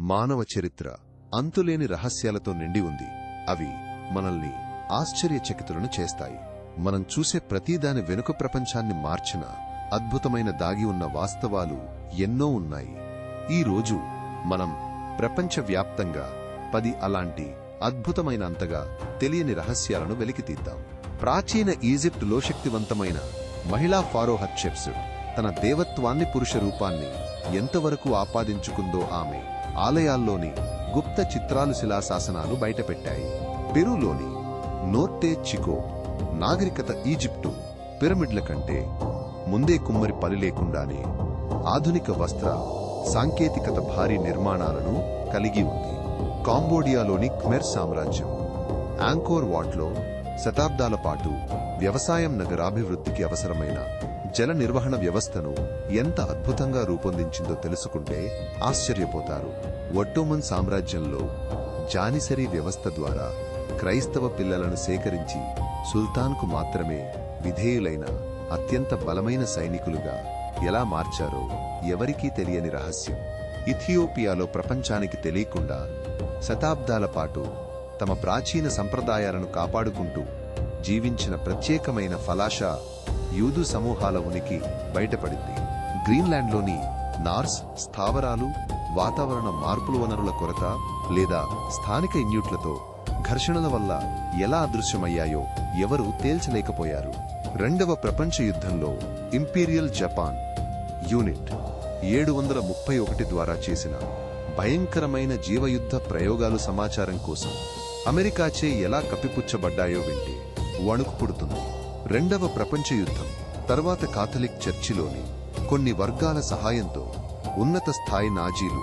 మానవ చరిత్ర అంతులేని రహస్యాలతో నిండి ఉంది. అవి మనల్ని ఆశ్చర్యచకితులను చేస్తాయి. మనం చూసే ప్రతిదాని వెనుక ప్రపంచాన్ని మార్చిన అద్భుతమైన దాగి ఉన్న వాస్తవాలు ఎన్నో ఉన్నాయి. ఈ రోజు మనం ప్రపంచవ్యాప్తంగా పది అలాంటి అద్భుతమైన అంతగా తెలియని రహస్యాలను వెలికితీద్దాం ప్రాచీన ఈజిప్టులో శక్తివంతమైన మహిళా ఫారో హత్షెప్సుడ్ తన దేవత్వాన్ని పురుష రూపాన్ని ఎంతవరకు ఆపాదించుకుందో ఆమె ఆలయాల్లోని గుప్త చిత్రాలు శిలాశాసనాలు బయటపెట్టాయి. పెరులోని నోర్తే చికో నాగరికత ఈజిప్టు పిరమిడ్ల కంటే ముందే కుమ్మరి పని లేకుండానే ఆధునిక వస్త్ర సాంకేతికత భారీ నిర్మాణాలను కలిగి ఉంది. కాంబోడియాలోని ఖమెర్ సామ్రాజ్యం యాంకోర్ వాట్లో శతాబ్దాల పాటు వ్యవసాయం నగరాభివృద్ధికి అవసరమైన జల నిర్వహణ వ్యవస్థను ఎంత అద్భుతంగా రూపొందించిందో తెలుసుకుంటే ఆశ్చర్యపోతారు. ఒట్టోమన్ సామ్రాజ్యంలో జానిసరీ వ్యవస్థ ద్వారా క్రైస్తవ పిల్లలను సేకరించి సుల్తాన్కు మాత్రమే విధేయులైన అత్యంత బలమైన సైనికులుగా ఎలా మార్చారో ఎవరికీ తెలియని రహస్యం. ఇథియోపియాలో ప్రపంచానికి తెలియకుండా శతాబ్దాల పాటు తమ ప్రాచీన సంప్రదాయాలను కాపాడుకుంటూ జీవించిన ప్రత్యేకమైన ఫలాషా యూదు సమూహాల ఉనికి బయటపడింది. గ్రీన్లాండ్లోని నార్స్ స్థావరాలు వాతావరణ మార్పుల వనరుల కొరత లేదా స్థానిక ఇన్యూట్లతో ఘర్షణల వల్ల ఎలా అదృశ్యమయ్యాయో ఎవరూ తేల్చలేకపోయారు. రెండవ ప్రపంచ యుద్ధంలో ఇంపీరియల్ జపాన్ యూనిట్ ఏడు వందల ముప్పై ఒకటి ద్వారా చేసిన భయంకరమైన జీవయుద్ధ ప్రయోగాలు సమాచారం కోసం అమెరికాచే ఎలా కప్పిపుచ్చబడ్డాయో వింటే వణుకు పుడుతుంది. రెండవ ప్రపంచ యుద్ధం తర్వాత కాథలిక్ చర్చిలోని కొన్ని వర్గాల సహాయంతో ఉన్నత స్థాయి నాజీలు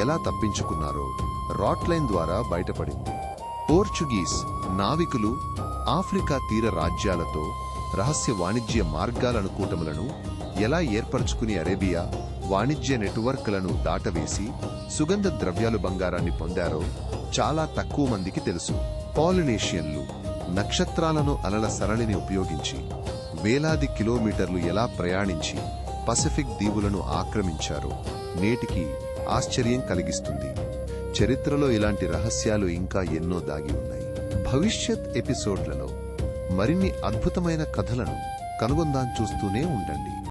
ఎలా తప్పించుకున్నారో రాట్లైన్ ద్వారా బయటపడింది. పోర్చుగీస్ నావికులు ఆఫ్రికా తీర రాజ్యాలతో రహస్య వాణిజ్య మార్గాలను కూటములను ఎలా ఏర్పరచుకుని అరేబియా వాణిజ్య నెట్వర్క్లను దాటవేసి సుగంధ ద్రవ్యాలు బంగారాన్ని పొందారో చాలా తక్కువ మందికి తెలుసు. పాలినేషియన్లు నక్షత్రాలను అలల సరళిని ఉపయోగించి వేలాది కిలోమీటర్లు ఎలా ప్రయాణించి పసిఫిక్ దీవులను ఆక్రమించారో నేటికి ఆశ్చర్యం కలిగిస్తుంది. చరిత్రలో ఇలాంటి రహస్యాలు ఇంకా ఎన్నో దాగి ఉన్నాయి. భవిష్యత్ ఎపిసోడ్లలో మరిన్ని అద్భుతమైన కథలను కనుగొందాం చూస్తూనే ఉండండి.